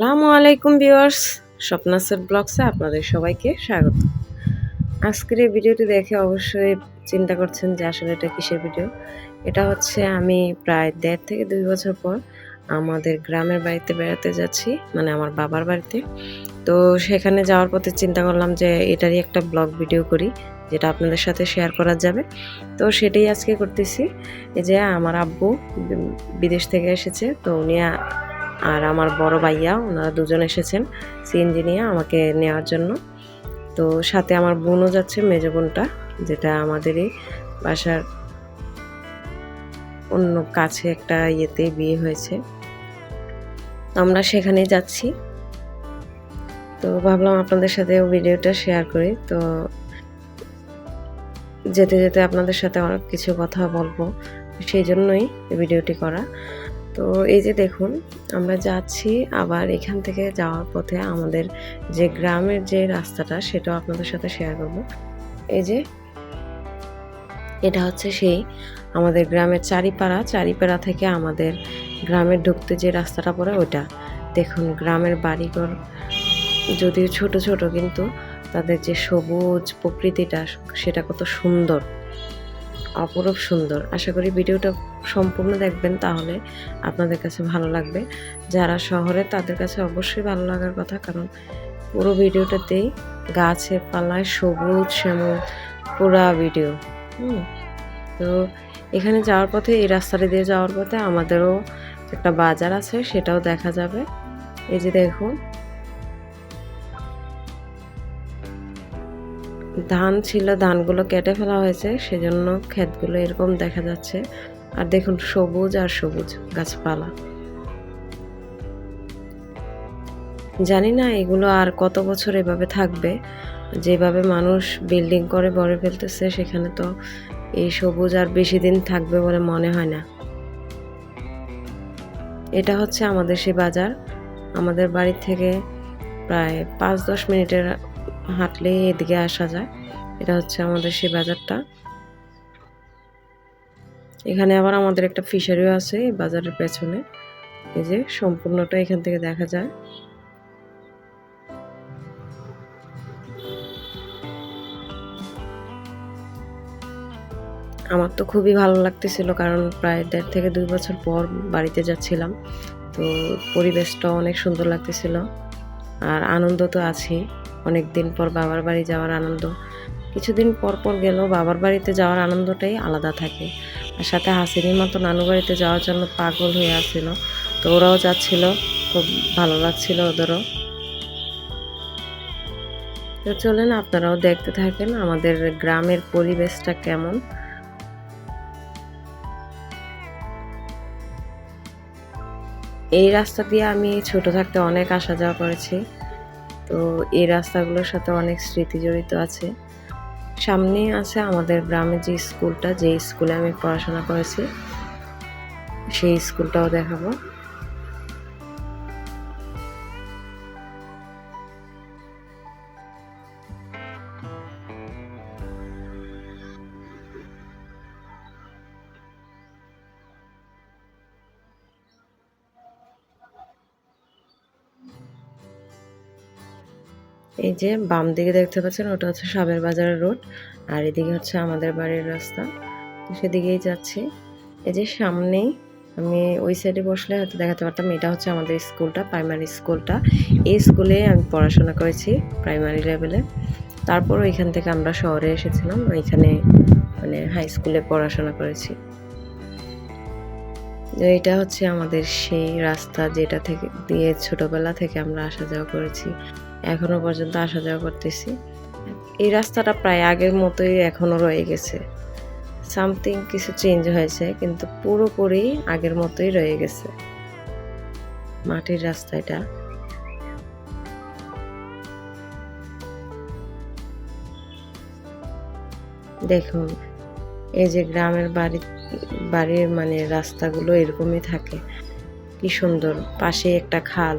আসসালামু আলাইকুম ভিউয়ার্স স্বপ্নাসের ব্লগসে আপনাদের সবাইকে স্বাগত। আজকের এই ভিডিওটি দেখে অবশ্যই চিন্তা করছেন যে আসলে এটা কিসের ভিডিও? এটা হচ্ছে আমি প্রায় দেড় থেকে দুই বছর পর আমাদের গ্রামের বাড়িতে বেড়াতে যাচ্ছি মানে আমার বাবার বাড়িতে। তো সেখানে যাওয়ার পথে চিন্তা করলাম যে এটারই একটা ব্লগ ভিডিও করি, যেটা আপনাদের সাথে শেয়ার করা যাবে। তো সেটাই আজকে করতেছি। এই যে আমার আব্বু বিদেশ থেকে এসেছে, তো উনি আর আমার বড় ভাইয়া, ওনারা দুজন এসেছেন সিএনজি নিয়ে আমাকে নেওয়ার জন্য। তো সাথে আমার বোনও যাচ্ছে, মেজ বোনটা, যেটা আমাদেরই বাসার অন্য কাছে একটা ইয়েতে বিয়ে হয়েছে। আমরা সেখানেই যাচ্ছি। তো ভাবলাম আপনাদের সাথে ভিডিওটা শেয়ার করি। তো যেতে যেতে আপনাদের সাথে অনেক কিছু কথা বলব, সেই জন্যই ভিডিওটি করা। তো এই যে দেখুন, আমরা যাচ্ছি আবার এখান থেকে যাওয়ার পথে আমাদের যে গ্রামের যে রাস্তাটা, সেটাও আপনাদের সাথে শেয়ার করব। এই যে এটা হচ্ছে সেই আমাদের গ্রামের চারিপাড়া। চারিপাড়া থেকে আমাদের গ্রামের ঢুকতে যে রাস্তাটা পড়ে ওইটা। দেখুন, গ্রামের বাড়িঘর যদিও ছোট ছোট, কিন্তু তাদের যে সবুজ প্রকৃতিটা, সেটা কত সুন্দর। অপরূপ সুন্দর। আশা করি ভিডিওটা সম্পূর্ণ দেখবেন তাহলে আপনাদের কাছে ভালো লাগবে। যারা শহরে, তাদের কাছে অবশ্যই ভালো লাগার কথা, কারণ পুরো ভিডিওটাতেই গাছে পালায় সবুজ শ্যামল পুরা ভিডিও। হুম। তো এখানে যাওয়ার পথে, এই রাস্তাটা দিয়ে যাওয়ার পথে আমাদেরও একটা বাজার আছে, সেটাও দেখা যাবে। এই যে দেখুন ধান ছিল, ধানগুলো কেটে ফেলা হয়েছে, সেজন্য ক্ষেতগুলো এরকম দেখা যাচ্ছে। আর দেখুন, সবুজ আর সবুজ গাছপালা। জানি না এগুলো আর কত বছর এভাবে থাকবে। যেভাবে মানুষ বিল্ডিং করে, বড় ফেলতেছে, সেখানে তো এই সবুজ আর বেশি দিন থাকবে বলে মনে হয় না। এটা হচ্ছে আমাদের সেই বাজার। আমাদের বাড়ি থেকে প্রায় পাঁচ দশ মিনিটের হাঁটলেই এদিকে আসা যায়। এটা হচ্ছে আমাদের সেই বাজারটা। এখানে আবার আমাদের একটা ফিশারিও আছে বাজারের পেছনে। এই যে সম্পূর্ণটা এখান থেকে দেখা যায়। আমার তো খুবই ভালো লাগতেছিল কারণ প্রায় দেড় থেকে দুই বছর পর বাড়িতে যাচ্ছিলাম। তো পরিবেশটা অনেক সুন্দর লাগতেছিল। আর আনন্দ তো আছেই। অনেক দিন পর বাবার বাড়ি যাওয়ার আনন্দ। কিছুদিন পর পর গেলেও বাবার বাড়িতে যাওয়ার আনন্দটাই আলাদা থাকে। আর সাথে হাসিনির মতো নানু বাড়িতে যাওয়ার জন্য পাগল হয়ে আসছিল। তো ওরাও যাচ্ছিল, খুব ভালো লাগছিল ওদেরও। তো চলেন, আপনারাও দেখতে থাকেন আমাদের গ্রামের পরিবেশটা কেমন। এই রাস্তা দিয়ে আমি ছোট থাকতে অনেক আসা যাওয়া করেছি। তো এই রাস্তাগুলোর সাথে অনেক স্মৃতি জড়িত আছে। সামনে আছে আমাদের গ্রামে যে স্কুলটা যে স্কুলে আমি পড়াশোনা করেছি, সেই স্কুলটাও দেখাবো। এই যে বাম দিকে দেখতে পাচ্ছেন, ওটা হচ্ছে সাবের বাজারের রোড, আর এদিকে হচ্ছে আমাদের বাড়ির রাস্তা। তো সেদিকেই যাচ্ছি। এই যে সামনেই আমি ওই সাইডে বসলে হয়তো দেখাতে পারতাম, এটা হচ্ছে আমাদের স্কুলটা প্রাইমারি স্কুলটা। এই স্কুলে আমি পড়াশোনা করেছি প্রাইমারি লেভেলে তারপর ওইখান থেকে আমরা শহরে এসেছিলাম, ওইখানে মানে হাই স্কুলে পড়াশোনা করেছি। এটা হচ্ছে আমাদের সেই রাস্তা যেটা থেকে, দিয়ে ছোটবেলা থেকে আমরা আসা যাওয়া করেছি। এখনও পর্যন্ত আসা যাওয়া করতেছি। এই রাস্তাটা প্রায় আগের মতোই এখনও রয়ে গেছে। সামথিং কিছু চেঞ্জ হয়েছে, কিন্তু পুরোপুরি আগের মতোই রয়ে গেছে। মাটির রাস্তা এটা। দেখুন, এই যে গ্রামের বাড়ি, বাড়ির মানে রাস্তাগুলো এরকমই থাকে। কি সুন্দর পাশে একটা খাল।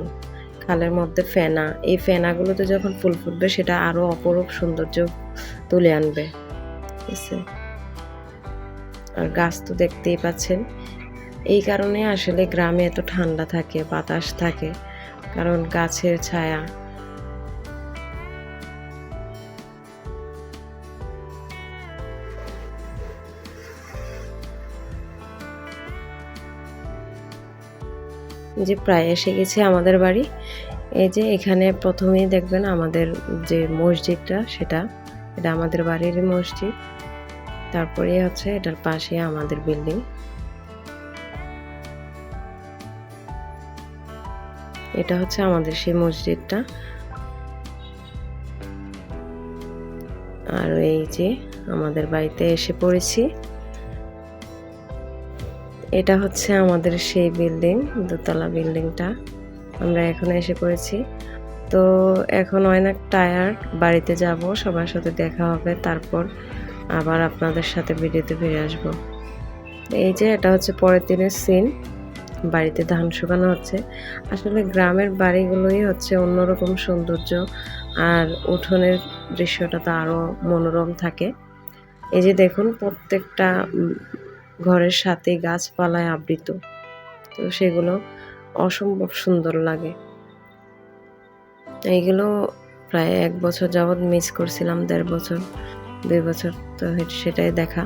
খালের মধ্যে ফেনা। এই ফেনাগুলোতে যখন ফুল ফুটবে, সেটা আরও অপরূপ সৌন্দর্য তুলে আনবে। আর গাছ তো দেখতেই পাচ্ছেন। এই কারণে আসলে গ্রামে এত ঠান্ডা থাকে, বাতাস থাকে। কারণ গাছের ছায়া। যে প্রায় এসে গেছে আমাদের বাড়ি। এই যে এখানে প্রথমেই দেখবেন আমাদের যে মসজিদটা, সেটা, এটা আমাদের বাড়ির মসজিদ। তারপরে হচ্ছে এটার পাশে আমাদের বিল্ডিং। এটা হচ্ছে আমাদের সেই মসজিদটা। আর এই যে আমাদের বাড়িতে এসে পড়েছি। এটা হচ্ছে আমাদের সেই বিল্ডিং দোতলা বিল্ডিংটা আমরা এখন এসে পড়েছি। তো এখন অনেক টায়ার্ড বাড়িতে যাব, সবার সাথে দেখা হবে, তারপর আবার আপনাদের সাথে ভিডিওতে ফিরে আসব। এই যে, এটা হচ্ছে পরের দিনের সিন বাড়িতে ধান শুকানো হচ্ছে। আসলে গ্রামের বাড়িগুলোই হচ্ছে অন্যরকম সৌন্দর্য, আর উঠোনের দৃশ্যটা তো আরও মনোরম থাকে। এই যে দেখুন, প্রত্যেকটা ঘরের সাথে গাছপালায় আবৃত। তো সেগুলো অসম্ভব সুন্দর লাগে। এইগুলো প্রায় এক বছর যাবৎ মিস করছিলাম, দেড় বছর, দুই বছর তো সেটাই দেখা।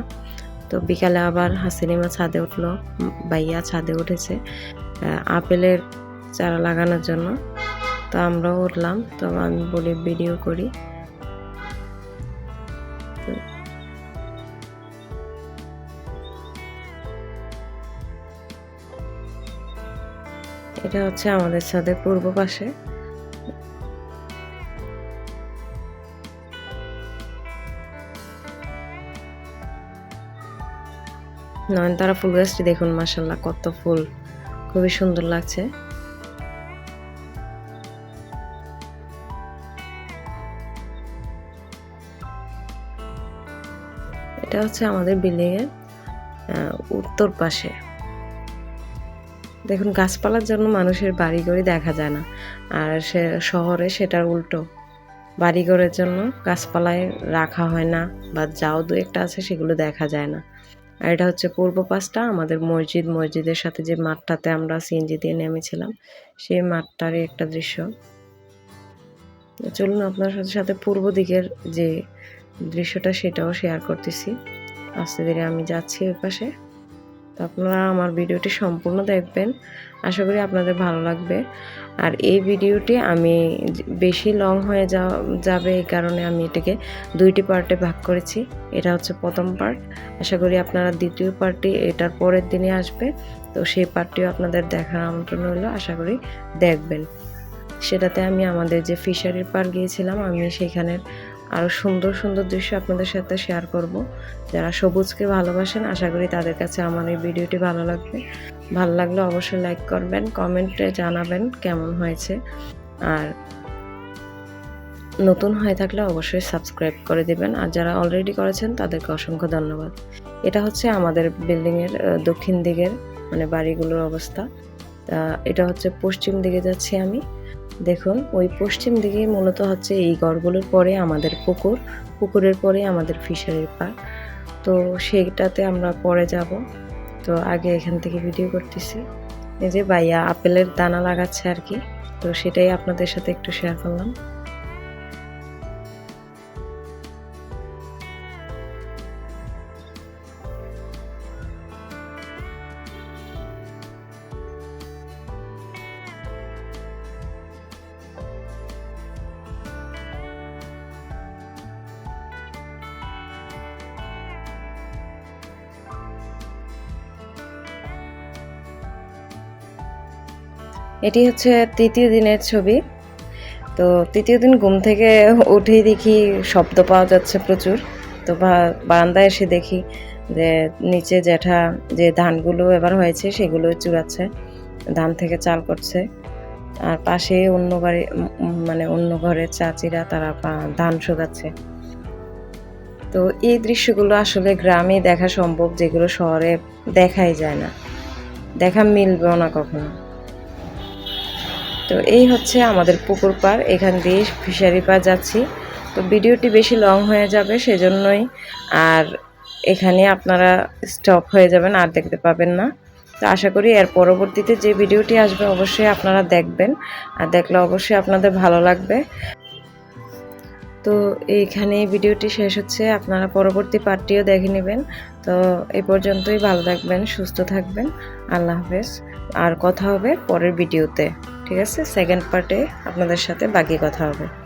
তো বিকালে আবার হাসিনিমা ছাদে উঠল বাইয়া ছাদে উঠেছে আপেলের চারা লাগানোর জন্য। তো আমরাও উঠলাম, তো আমি বলি, ভিডিও করি। এটা হচ্ছে আমাদের ছাদের পূর্ব পাশে। নয়নতারা ফুল গাছটি দেখুন মাসাল্লাহ কত ফুল। খুবই সুন্দর লাগছে। এটা হচ্ছে আমাদের বিল্ডিং এর আহ, উত্তর পাশে। দেখুন, গাছপালার জন্য মানুষের বাড়িঘরই দেখা যায় না। আর সে শহরে সেটার উল্টো। বাড়িঘরের জন্য গাছপালায় রাখা হয় না বা যাও দু একটা আছে সেগুলো দেখা যায় না। আর এটা হচ্ছে পূর্ব পাশটা আমাদের মসজিদ। মসজিদের সাথে যে মাঠটাতে আমরা সিএনজি দিয়ে নেমেছিলাম, সেই মাঠটারই একটা দৃশ্য। চলুন, আপনার সাথে সাথে পূর্ব দিকের যে দৃশ্যটা, সেটাও শেয়ার করতেছি। আস্তে ধীরে আমি যাচ্ছি ওই পাশে। তো আপনারা আমার ভিডিওটি সম্পূর্ণ দেখবেন। আশা করি আপনাদের ভালো লাগবে। আর এই ভিডিওটি আমি বেশি লং হয়ে যাবে এই কারণে আমি এটাকে দুইটি পার্টে ভাগ করেছি। এটা হচ্ছে প্রথম পার্ট। আশা করি আপনারা দ্বিতীয় পার্টটি এটার পরের দিনে আসবে। তো সেই পার্টটিও আপনাদের দেখার আমন্ত্রণ হলো আশা করি দেখবেন। সেটাতে আমি আমাদের যে ফিশারির পার গিয়েছিলাম, আমি সেখানের আরও সুন্দর সুন্দর দৃশ্য আপনাদের সাথে শেয়ার করব। যারা সবুজকে ভালোবাসেন, আশা করি তাদের কাছে আমার এই ভিডিওটি ভালো লাগবে। ভালো লাগলে অবশ্যই লাইক করবেন কমেন্টে জানাবেন কেমন হয়েছে। আর নতুন হয়ে থাকলে অবশ্যই সাবস্ক্রাইব করে দিবেন। আর যারা অলরেডি করেছেন, তাদেরকে অসংখ্য ধন্যবাদ। এটা হচ্ছে আমাদের বিল্ডিংয়ের দক্ষিণ দিকের মানে বাড়িগুলোর অবস্থা। এটা হচ্ছে পশ্চিম দিকে যাচ্ছি আমি। দেখুন, ওই পশ্চিম দিকে মূলত হচ্ছে এই গড়গুলোর পরে আমাদের পুকুর। পুকুরের পরে আমাদের ফিশারির পার তো সেইটাতে আমরা পরে যাব। তো আগে এখান থেকে ভিডিও করতেছি। এই যে ভাইয়া আপেলের দানা লাগাচ্ছে আর কি। তো সেটাই আপনাদের সাথে একটু শেয়ার করলাম। এটি হচ্ছে তৃতীয় দিনের ছবি। তো তৃতীয় দিন ঘুম থেকে উঠেই দেখি শব্দ পাওয়া যাচ্ছে প্রচুর। তো বারান্দায় এসে দেখি যে নিচে জ্যাঠা যে ধানগুলো এবার হয়েছে সেগুলো চুরাচ্ছে, ধান থেকে চাল করছে। আর পাশে অন্য বাড়ি মানে অন্য ঘরের চাচিরা তারা ধান শুকাচ্ছে তো এই দৃশ্যগুলো আসলে গ্রামে দেখা সম্ভব যেগুলো শহরে দেখাই যায় না। দেখা মিলবেও না কখনো। তো এই হচ্ছে আমাদের পুকুর পার এখান দিয়ে ফিশারি পার যাচ্ছি। তো ভিডিওটি বেশি লং হয়ে যাবে সেজন্যই। আর এখানে আপনারা স্টপ হয়ে যাবেন, আর দেখতে পাবেন না। তো আশা করি এর পরবর্তীতে যে ভিডিওটি আসবে, অবশ্যই আপনারা দেখবেন। আর দেখলে অবশ্যই আপনাদের ভালো লাগবে। তো এইখানে ভিডিওটি শেষ হচ্ছে। আপনারা পরবর্তী পার্টটিও দেখে নেবেন। তো এ পর্যন্তই ভালো থাকবেন, সুস্থ থাকবেন। আল্লাহ হাফেজ। আর কথা হবে পরের ভিডিওতে। ঠিক আছে? সেকেন্ড পার্টে আপনাদের সাথে বাকি কথা হবে।